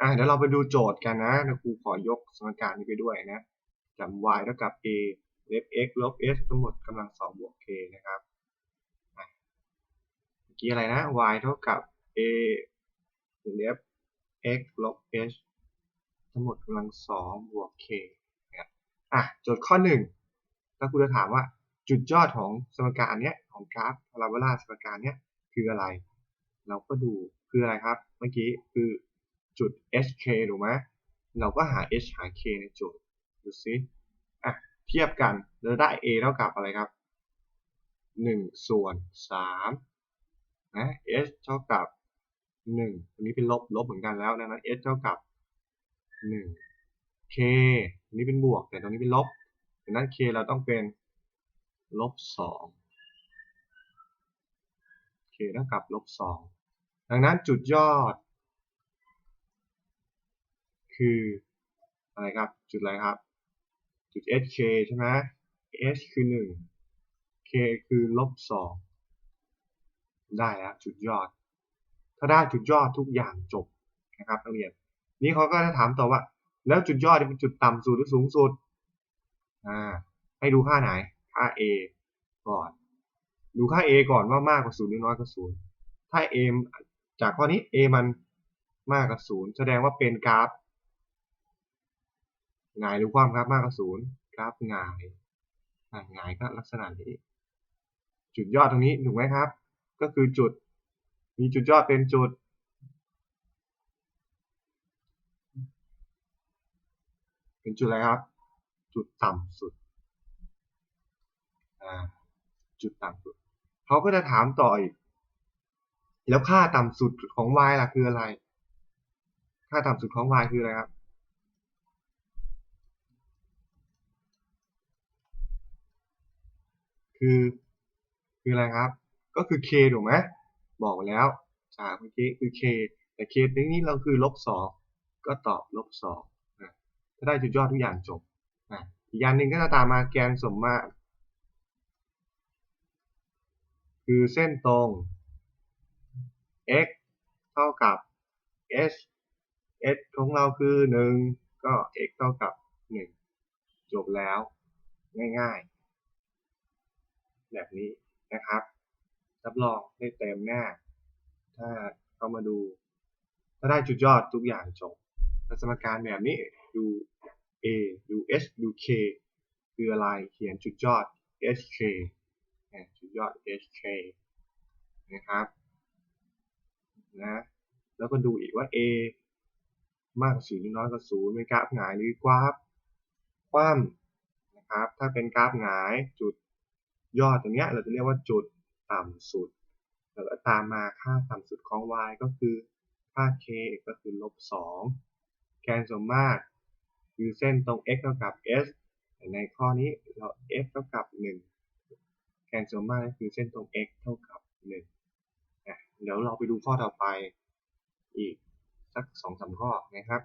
อะเดี๋ยวเราไปดูโจทย์กันนะเดี๋ยวครูขอยกสมการนี้ไปด้วยนะจำ y เท่ากับ a ลบ x ลบ s ทั้งหมดกำลังสองบวก k นะครับเมื่อกี้อะไรนะ y เท่ากับ a ลบ x ลบ h ทั้งหมดกำลังสองบวก k นะครับอะโจทย์ข้อหนึ่งถ้าครูจะถามว่าจุดยอดของสมการเนี้ยของกราฟพาราโบลาสมการเนี้ยคืออะไร เราก็ดูคืออะไรครับ เมื่อกี้คือ จุด hk ถูกไหมเราก็หา h หา k ในโจทย์ดูซิอะเทียบกันเราได้ a เท่ากับอะไรครับ 1 ส่วน3นะ h เท่ากับ1อันนี้เป็นลบลบเหมือนกันแล้วดังนั้น h เท่ากับ 1 k อันนี้เป็นบวก แต่ตรงนี้เป็นลบดังนั้น k เราต้องเป็นลบ 2 k เท่ากับลบ 2 ดังนั้นจุดยอด คืออะไรครับ จุดอะไรครับ จุด hk ใช่ไหม h คือ 1 k คือลบ2ได้แล้วจุดยอด ถ้าได้จุดยอดทุกอย่างจบนะครับนักเรียน นี้เขาก็จะถามต่อว่า แล้วจุดยอดเป็นจุดต่ำสุดหรือสูงสุดอ่าให้ดูค่าไหน ค่า a ก่อน ดูค่า a ก่อนว่ามากกว่า0หรือน้อยกว่า0ถ้า a จากข้อนี้ a มันมากกว่า0แสดงว่าเป็นกราฟ งายหรือความครับมากกว่า0กราฟงายงายก็ลักษณะนี้ จุดยอดตรงนี้ถูกไหมครับ ก็คือจุด มีจุดยอดเป็นจุด เป็นจุดอะไรครับ จุดต่ำสุดจุดต่ำสุดเขาก็จะถามต่ออีก แล้วค่าต่ำสุดของ y ล่ะคืออะไร ค่าต่ำสุดของ y คืออะไรครับ คือ คืออะไรครับ ก็คือ k ถูกไหมบอกไปแล้วจากเมื่อกี้คือ k แต่ k ตรงนี้เราคือลบสองก็ตอบลบสองนะถ้าได้จุดยอดทุกอย่างจบนะอีกอย่างหนึ่งก็จะตามมาแกนสมมาตรคือเส้นตรง x เท่ากับ h h ของเราคือ 1 ก็ x เท่ากับ 1 จบแล้ว ง่ายๆ แบบนี้นะครับรับรองได้เต็มแน่ถ้าเข้ามาดู ถ้าได้จุดยอดทุกอย่างจบถ้าสมการแบบนี้ดู a ดู h ดู k คืออะไรเขียนจุดยอด hk จุดยอด hk นะครับนะแล้วก็ดูอีกว่า a มากกว่าศูนย์หรือน้อยกว่าศูนย์เป็นกราฟหงายหรือกราฟคว่ำนะครับ ถ้าเป็นกราฟหงายจุด ยอดตรงนี้เราจะเรียกว่าจุดต่ำสุด แล้วก็ตามมาค่าต่ำสุดของ y ก็คือค่า k ก็คือลบ2แกนสมมาตรคือเส้นตรง x เท่ากับ s ในข้อนี้เรา f เท่ากับ 1 แกนสมมาตรก็คือเส้นตรง x เท่ากับ1เดี๋ยวเราไปดูข้อต่อไปอีกสัก2-3ข้อนะครับ